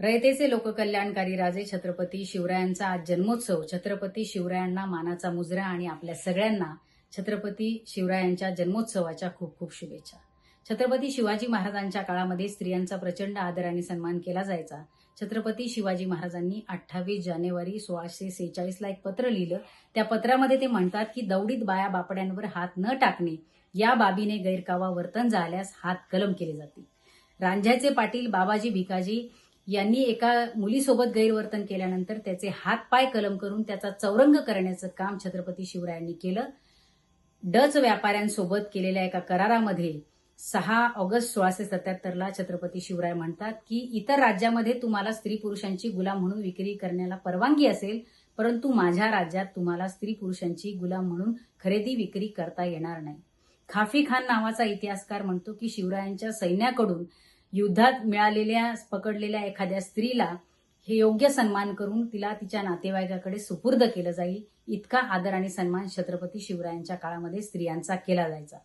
रयतेचे लोककल्याणकारी राजे छत्रपती शिवरायांचा आज जन्मोत्सव. छत्रपती शिवरायांना मानाचा मुजरा आणि आपल्या सगळ्यांना छत्रपती शिवरायांच्या जन्मोत्सवाच्या खूप खूप शुभेच्छा. छत्रपती शिवाजी महाराजांच्या काळामध्ये स्त्रियांचा प्रचंड आदर आणि सन्मान केला जायचा. छत्रपती शिवाजी महाराजांनी अठ्ठावीस जानेवारी सोळाशे सेहेचाळीसला एक पत्र लिहिलं. त्या पत्रामध्ये ते म्हणतात की दौडीत बाया बापड्यांवर हात न टाकणे या बाबीने गैरकावा वर्तन झाल्यास हात कलम केले जाते रांझ्याचे पाटील बाबाजी भिकाजी यांनी एका मुलीसोबत गैरवर्तन केल्यानंतर त्याचे हात पाय कलम करून त्याचा चौरंग करण्याचं काम छत्रपती शिवरायांनी केलं. डच व्यापाऱ्यांसोबत केलेल्या एका करारामध्ये सहा ऑगस्ट सोळाशे सत्याहत्तरला छत्रपती शिवराय म्हणतात की इतर राज्यामध्ये तुम्हाला स्त्री पुरुषांची गुलाम म्हणून विक्री करण्याला परवानगी असेल परंतु माझ्या राज्यात तुम्हाला स्त्री पुरुषांची गुलाम म्हणून खरेदी विक्री करता येणार नाही. खाफी खान नावाचा इतिहासकार म्हणतो की शिवरायांच्या सैन्याकडून युद्धात मिळालेल्या पकडलेल्या एखाद्या स्त्रीला हे योग्य सन्मान करून तिला तिच्या नातेवाईकाकडे सुपूर्द केलं जाईल. इतका आदर आणि सन्मान छत्रपती शिवरायांच्या काळामध्ये स्त्रियांचा केला जायचा.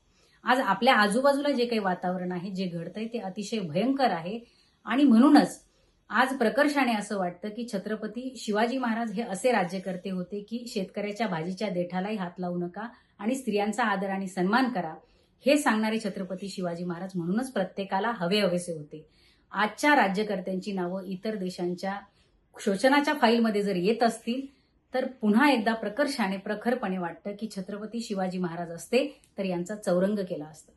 आज आपल्या आजूबाजूला जे काही वातावरण आहे जे घडतंय ते अतिशय भयंकर आहे. आणि म्हणूनच आज प्रकर्षाने असं वाटतं की छत्रपती शिवाजी महाराज हे असे राज्यकर्ते होते की शेतकऱ्याच्या भाजीच्या देठालाही हात लावू नका आणि स्त्रियांचा आदर आणि सन्मान करा. हे सांगणारे छत्रपती शिवाजी महाराज म्हणूनच प्रत्येकाला हवे हवेसे होते. आजच्या राज्यकर्त्यांची नावं इतर देशांच्या शोषणाच्या फाईलमध्ये जर येत असतील तर पुन्हा एकदा प्रकर्षाने प्रखरपणे वाटतं की छत्रपती शिवाजी महाराज असते तर यांचा चौरंग केला असता.